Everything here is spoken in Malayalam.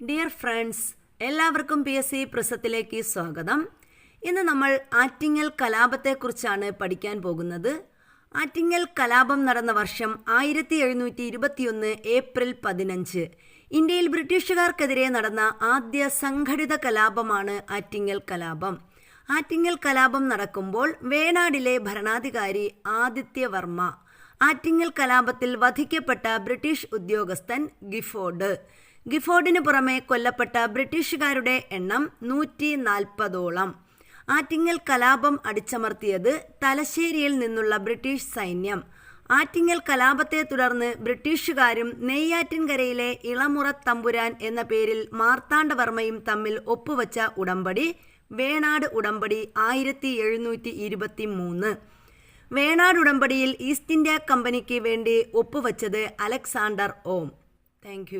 ഡിയർ ഫ്രണ്ട്സ് എല്ലാവർക്കും പി എസ് സി പ്രസത്തിലേക്ക് സ്വാഗതം. ഇന്ന് നമ്മൾ ആറ്റിങ്ങൽ കലാപത്തെക്കുറിച്ചാണ് പഠിക്കാൻ പോകുന്നത്. ആറ്റിങ്ങൽ കലാപം നടന്ന വർഷം ആയിരത്തി എഴുന്നൂറ്റി ഇരുപത്തിയൊന്ന് ഏപ്രിൽ പതിനഞ്ച്. ഇന്ത്യയിൽ ബ്രിട്ടീഷുകാർക്കെതിരെ നടന്ന ആദ്യ സംഘടിത കലാപമാണ് ആറ്റിങ്ങൽ കലാപം. ആറ്റിങ്ങൽ കലാപം നടക്കുമ്പോൾ വേണാടിലെ ഭരണാധികാരി ആദിത്യവർമ്മ ആറ്റിങ്ങൽ കലാപത്തിൽ വധിക്കപ്പെട്ട ബ്രിട്ടീഷ് ഉദ്യോഗസ്ഥൻ ഗിഫോർഡ്. ഗിഫോർഡിന് പുറമെ കൊല്ലപ്പെട്ട ബ്രിട്ടീഷുകാരുടെ എണ്ണം നൂറ്റി നാൽപ്പതോളം ആറ്റിങ്ങൽ കലാപം അടിച്ചമർത്തിയത് തലശ്ശേരിയിൽ നിന്നുള്ള ബ്രിട്ടീഷ് സൈന്യം. ആറ്റിങ്ങൽ കലാപത്തെ തുടർന്ന് ബ്രിട്ടീഷുകാരും നെയ്യാറ്റിൻകരയിലെ ഇളമുറ തമ്പുരാൻ എന്ന പേരിൽ മാർത്താണ്ഡവർമ്മയും തമ്മിൽ ഒപ്പുവച്ച ഉടമ്പടി വേണാട് ഉടമ്പടി ആയിരത്തി എഴുന്നൂറ്റി ഇരുപത്തി മൂന്ന് വേണാട് ഉടമ്പടിയിൽ ഈസ്റ്റ് ഇന്ത്യ കമ്പനിക്ക് വേണ്ടി ഒപ്പുവച്ചത് അലക്സാണ്ടർ ഓം. താങ്ക്